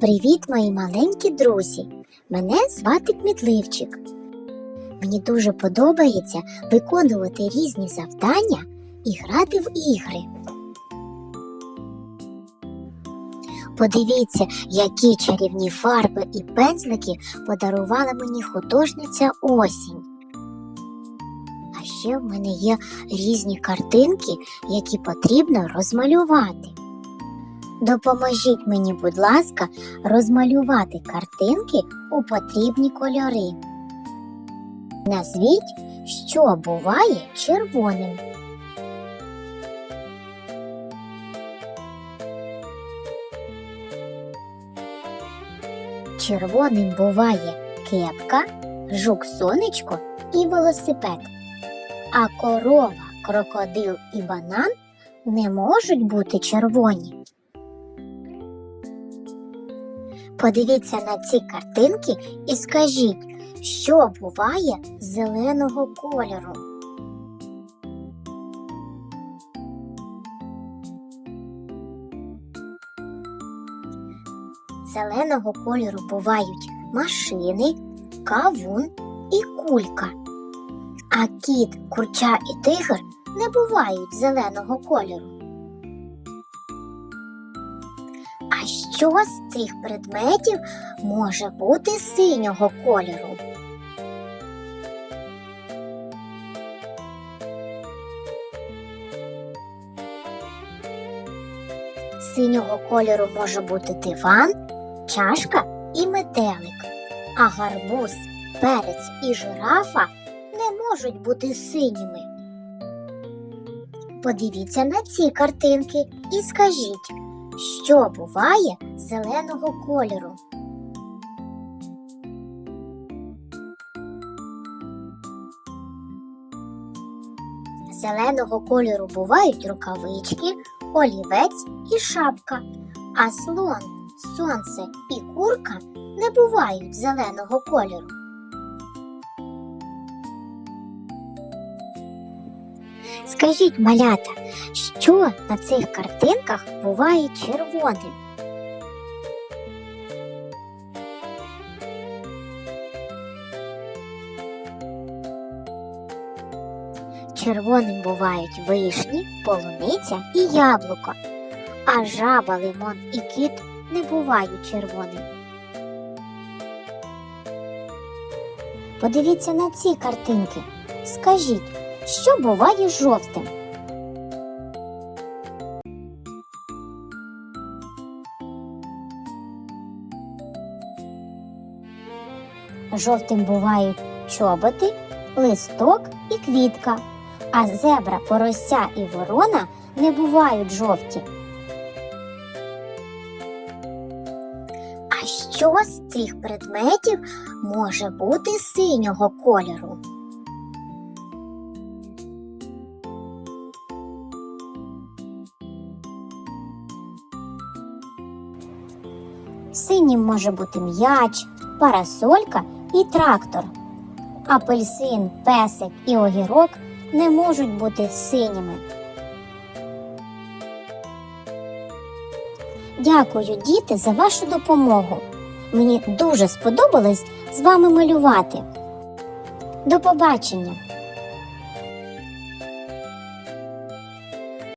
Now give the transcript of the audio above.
Привіт, мої маленькі друзі! Мене звати Кмітливчик. Мені дуже подобається виконувати різні завдання і грати в ігри. Подивіться, які чарівні фарби і пензлики подарувала мені художниця осінь. А ще в мене є різні картинки, які потрібно розмалювати. Допоможіть мені, будь ласка, розмалювати картинки у потрібні кольори. Назвіть, що буває червоним. Червоним буває кепка, жук сонечко і велосипед. А корова, крокодил і банан не можуть бути червоні. Подивіться на ці картинки і скажіть, що буває зеленого кольору. Зеленого кольору бувають машини, кавун і кулька. А кіт, курча і тигр не бувають зеленого кольору. Що з цих предметів може бути синього кольору? Синього кольору може бути диван, чашка і метелик, а гарбуз, перець і жирафа не можуть бути синіми. Подивіться на ці картинки і скажіть, що буває зеленого кольору. Зеленого кольору бувають рукавички, олівець і шапка, а слон, сонце і курка не бувають зеленого кольору. Скажіть, малята, що на цих картинках буває червоним? Червоним бувають вишні, полуниця і яблуко, а жаба, лимон і кіт не бувають червоним. Подивіться на ці картинки. Скажіть, що буває жовтим? Жовтим бувають чоботи, листок і квітка, а зебра, порося і ворона не бувають жовті. А що з цих предметів може бути синього кольору? Синім може бути м'яч, парасолька і трактор. Апельсин, песик і огірок не можуть бути синіми. Дякую, діти, за вашу допомогу. Мені дуже сподобалось з вами малювати. До побачення!